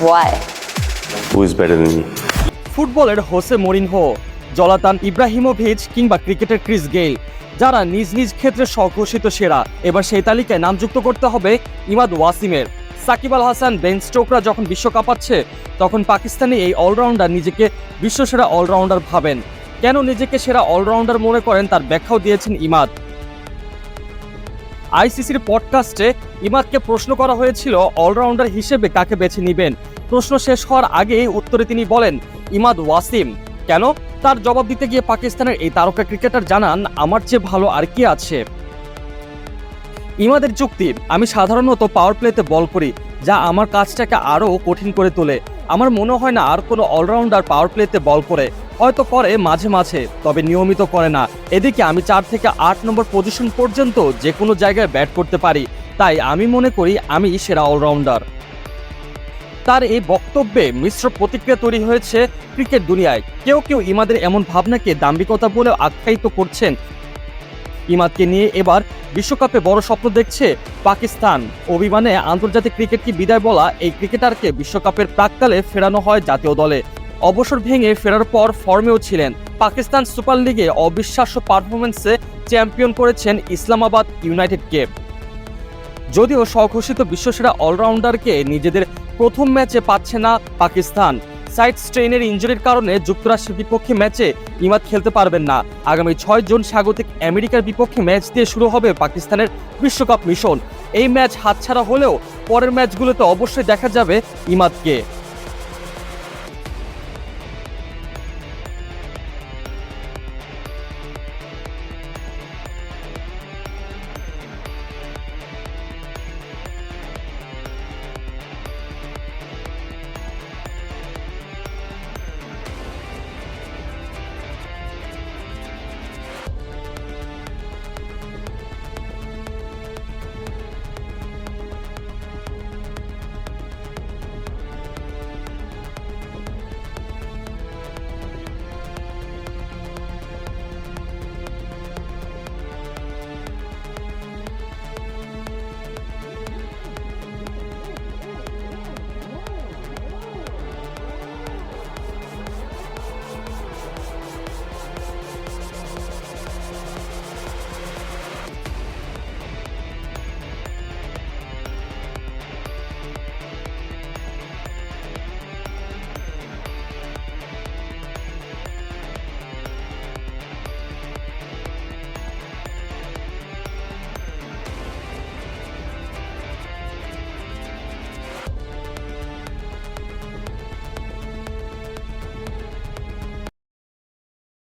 Why? Who is better than me? ফুটবলের Jose Mourinho Zlatan Ibrahimovic কিংবা ক্রিকেটের Chris Gayle যারা নিজ নিজ ক্ষেত্রে স্বঘোষিত সেরা এবার সেই তালিকায় নামযুক্ত করতে হবে ইমাদ ওয়াসিমের সাকিব আল হাসান বেন স্টোকরা যখন বিশ্বকাপ পাচ্ছে তখন পাকিস্তানি এই অলরাউন্ডার নিজেকে বিশ্বসেরা অলরাউন্ডার ভাবেন কেন নিজেকে সেরা অলরাউন্ডার মনে করেন তার ব্যাখ্যাও দিয়েছেন ইমাদ আইসিসির পডকাস্টে ইমাদকে প্রশ্ন করা হয়েছিল, অলরাউন্ডার হিসেবে কাকে বেছে নেবেন? প্রশ্ন শেষ হওয়ার আগেই উত্তরে তিনি বলেন, ইমাদ ওয়াসিম। কেন? তার জবাব দিতে গিয়ে পাকিস্তানের এই তারকা ক্রিকেটার জানান, আমার চেয়ে ভালো আর কি আছে? ইমাদের যুক্তি, আমি সাধারণত পাওয়ার প্লেতে বল করি, যা আমার কাজটাকে আরও কঠিন করে তোলে। আমার মনে হয় না আর কোনো অলরাউন্ডার পাওয়ার প্লেতে বল করে। হয়তো করে মাঝে মাঝে, তবে নিয়মিত করে না। এদিকে আমি চার থেকে আট নম্বর পজিশন পর্যন্ত যে কোনো জায়গায় ব্যাট করতে পারি। তাই আমি মনে করি আমি সেরা অলরাউন্ডার তার এই বক্তব্যে মিশ্র প্রতিক্রিয়া তৈরি হয়েছে ক্রিকেট দুনিয়ায়। কেউ কেউ ইমাদের এমন ভাবনাকে দাম্ভিকতা বলে আখ্যায়িত করছেন। ইমাদকে নিয়ে এবার বিশ্বকাপে বড় স্বপ্ন দেখছে পাকিস্তান। অভিমানে আন্তর্জাতিক ক্রিকেটকে বিদায় বলা এই ক্রিকেটারকে বিশ্বকাপের প্রাককালে ফেরানো হয় জাতীয় দলে। অবসর ভেঙে ফেরার পর ফর্মেও ছিলেন। পাকিস্তান সুপার লিগে অবিশ্বাস্য পারফরমেন্সে চ্যাম্পিয়ন করেছেন ইসলামাবাদ ইউনাইটেডকে। যদিও স্বঘোষিত বিশ্বসেরা অলরাউন্ডারকে নিজেদের প্রথম ম্যাচে পাচ্ছে না পাকিস্তান। সাইড স্ট্রেনের ইঞ্জুরির কারণে যুক্তরাষ্ট্রের বিপক্ষে ম্যাচে ইমাদ খেলতে পারবেন না। আগামী ছয় জুন স্বাগতিক আমেরিকার বিপক্ষে ম্যাচ দিয়ে শুরু হবে পাকিস্তানের বিশ্বকাপ মিশন। এই ম্যাচ হাতছাড়া হলেও পরের ম্যাচগুলোতে অবশ্যই দেখা যাবে ইমাদকে